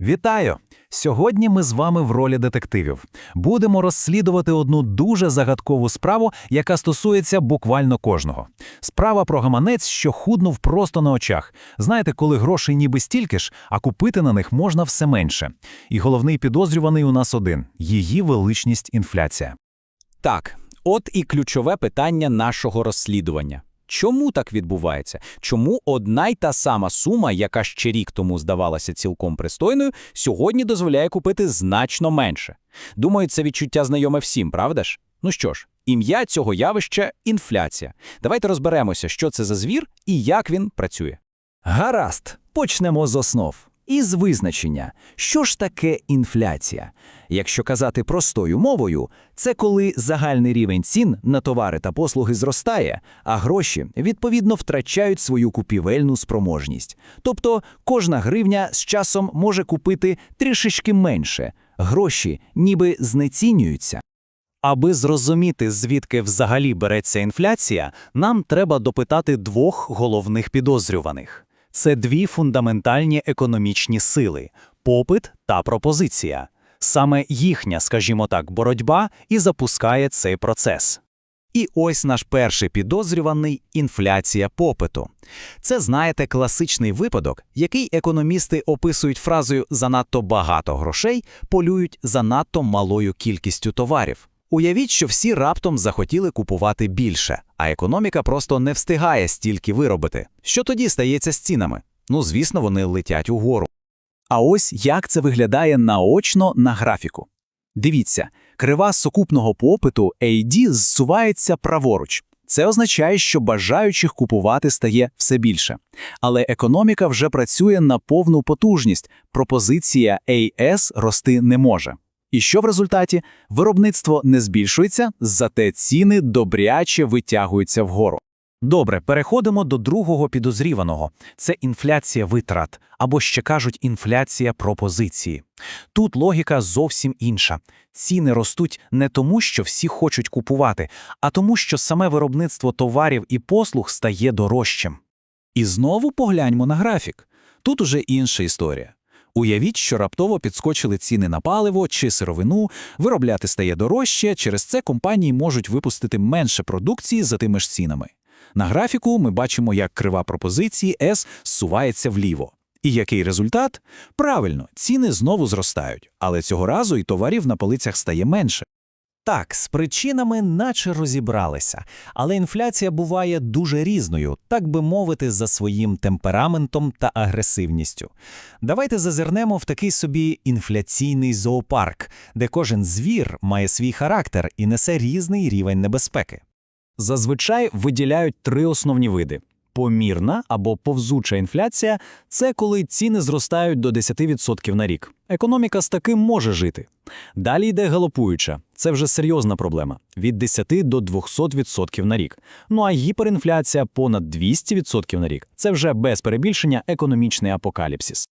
Вітаю! Сьогодні ми з вами в ролі детективів. Будемо розслідувати одну дуже загадкову справу, яка стосується буквально кожного. Справа про гаманець, що худнув просто на очах. Знаєте, коли грошей ніби стільки ж, а купити на них можна все менше. І головний підозрюваний у нас один її величність інфляція. Так, от і ключове питання нашого розслідування. Чому так відбувається? Чому одна й та сама сума, яка ще рік тому здавалася цілком пристойною, сьогодні дозволяє купити значно менше? Думаю, це відчуття знайоме всім, правда ж? Ну що ж, ім'я цього явища інфляція. Давайте розберемося, що це за звір і як він працює. Гаразд, почнемо з основ. Із визначення, що ж таке інфляція? Якщо казати простою мовою, це коли загальний рівень цін на товари та послуги зростає, а гроші відповідно втрачають свою купівельну спроможність. Тобто кожна гривня з часом може купити трішечки менше, гроші ніби знецінюються. Аби зрозуміти, звідки взагалі береться інфляція, нам треба допитати двох головних підозрюваних. Це дві фундаментальні економічні сили попит та пропозиція. Саме їхня, скажімо так, боротьба і запускає цей процес. І ось наш перший підозрюваний інфляція попиту. Це, знаєте, класичний випадок, який економісти описують фразою занадто багато грошей, полюють занадто малою кількістю товарів. Уявіть, що всі раптом захотіли купувати більше, а економіка просто не встигає стільки виробити. Що тоді стається з цінами? Ну, звісно, вони летять угору. А ось як це виглядає наочно на графіку. Дивіться, крива сукупного попиту AD зсувається праворуч. Це означає, що бажаючих купувати стає все більше. Але економіка вже працює на повну потужність, пропозиція AS рости не може. І що в результаті? Виробництво не збільшується, зате ціни добряче витягуються вгору. Добре, переходимо до другого підозріваного. Це інфляція витрат, або ще кажуть інфляція пропозиції. Тут логіка зовсім інша. Ціни ростуть не тому, що всі хочуть купувати, а тому, що саме виробництво товарів і послуг стає дорожчим. І знову погляньмо на графік. Тут уже інша історія. Уявіть, що раптово підскочили ціни на паливо чи сировину, виробляти стає дорожче, через це компанії можуть випустити менше продукції за тими ж цінами. На графіку ми бачимо, як крива пропозиції S зсувається вліво. І який результат? Правильно, ціни знову зростають, але цього разу і товарів на полицях стає менше. Так, з причинами наче розібралися, але інфляція буває дуже різною, так би мовити, за своїм темпераментом та агресивністю. Давайте зазирнемо в такий собі інфляційний зоопарк, де кожен звір має свій характер і несе різний рівень небезпеки. Зазвичай виділяють три основні види. Помірна або повзуча інфляція це коли ціни зростають до 10% на рік. Економіка з таким може жити. Далі йде галопуюча. Це вже серйозна проблема від 10 до 200% на рік. Ну а гіперінфляція понад 200% на рік це вже без перебільшення економічний апокаліпсис.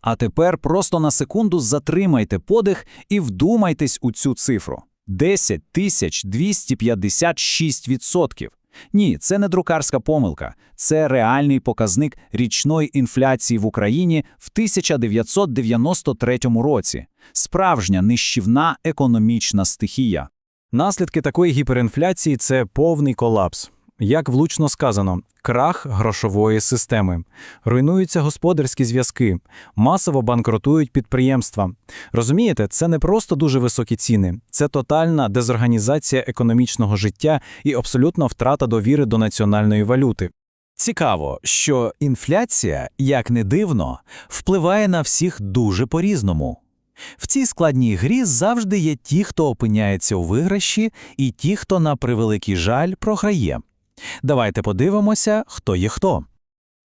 А тепер просто на секунду затримайте подих і вдумайтесь у цю цифру: 10 тисяч 256%. Ні, це не друкарська помилка, це реальний показник річної інфляції в Україні в 1993 році. Справжня нищівна економічна стихія. Наслідки такої гіперінфляції це повний колапс. Як влучно сказано, крах грошової системи, руйнуються господарські зв'язки, масово банкротують підприємства. Розумієте, це не просто дуже високі ціни, це тотальна дезорганізація економічного життя і абсолютна втрата довіри до національної валюти. Цікаво, що інфляція, як не дивно, впливає на всіх дуже по-різному. В цій складній грі завжди є ті, хто опиняється у виграші, і ті, хто, на превеликий жаль, програє. Давайте подивимося, хто є хто.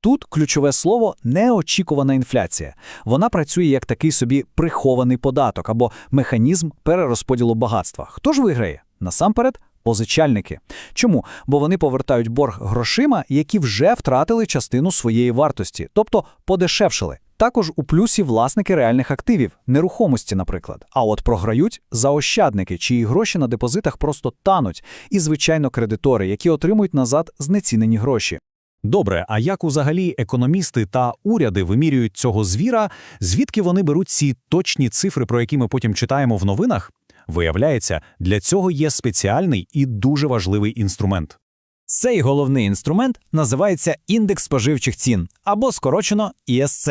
Тут ключове слово неочікувана інфляція. Вона працює як такий собі прихований податок або механізм перерозподілу багатства. Хто ж виграє? Насамперед, позичальники. Чому? Бо вони повертають борг грошима, які вже втратили частину своєї вартості, тобто подешевшили. Також у плюсі власники реальних активів, нерухомості, наприклад. А от програють заощадники, чиї гроші на депозитах просто тануть, і, звичайно, кредитори, які отримують назад знецінені гроші. Добре, а як взагалі економісти та уряди вимірюють цього звіра? Звідки вони беруть ці точні цифри, про які ми потім читаємо в новинах? Виявляється, для цього є спеціальний і дуже важливий інструмент. Цей головний інструмент називається індекс споживчих цін або скорочено ІСЦ.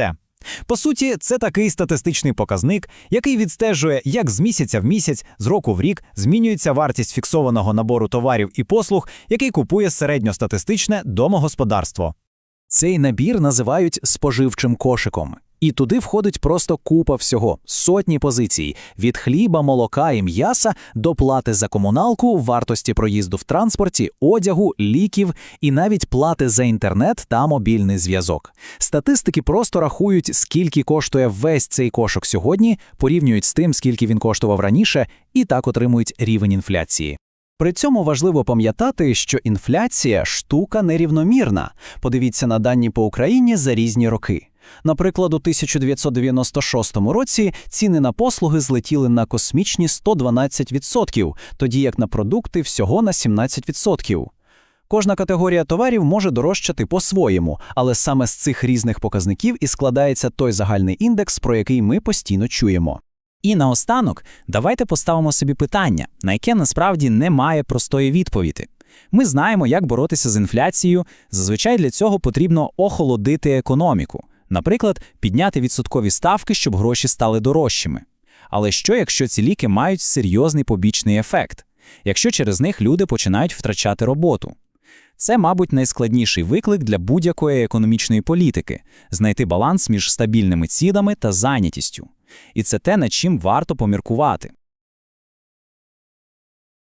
По суті, це такий статистичний показник, який відстежує, як з місяця в місяць, з року в рік змінюється вартість фіксованого набору товарів і послуг, який купує середньостатистичне домогосподарство. Цей набір називають споживчим кошиком. І туди входить просто купа всього, сотні позицій – від хліба, молока і м'яса до плати за комуналку, вартості проїзду в транспорті, одягу, ліків і навіть плати за інтернет та мобільний зв'язок. Статистики просто рахують, скільки коштує весь цей кошик сьогодні, порівнюють з тим, скільки він коштував раніше, і так отримують рівень інфляції. При цьому важливо пам'ятати, що інфляція – штука нерівномірна. Подивіться на дані по Україні за різні роки. Наприклад, у 1996 році ціни на послуги злетіли на космічні 112%, тоді як на продукти всього на 17%. Кожна категорія товарів може дорожчати по-своєму, але саме з цих різних показників і складається той загальний індекс, про який ми постійно чуємо. І наостанок, давайте поставимо собі питання, на яке насправді немає простої відповіді. Ми знаємо, як боротися з інфляцією. Зазвичай для цього потрібно охолодити економіку, наприклад, підняти відсоткові ставки, щоб гроші стали дорожчими. Але що, якщо ці ліки мають серйозний побічний ефект? Якщо через них люди починають втрачати роботу? Це, мабуть, найскладніший виклик для будь-якої економічної політики знайти баланс між стабільними цінами та зайнятістю. І це те, над чим варто поміркувати.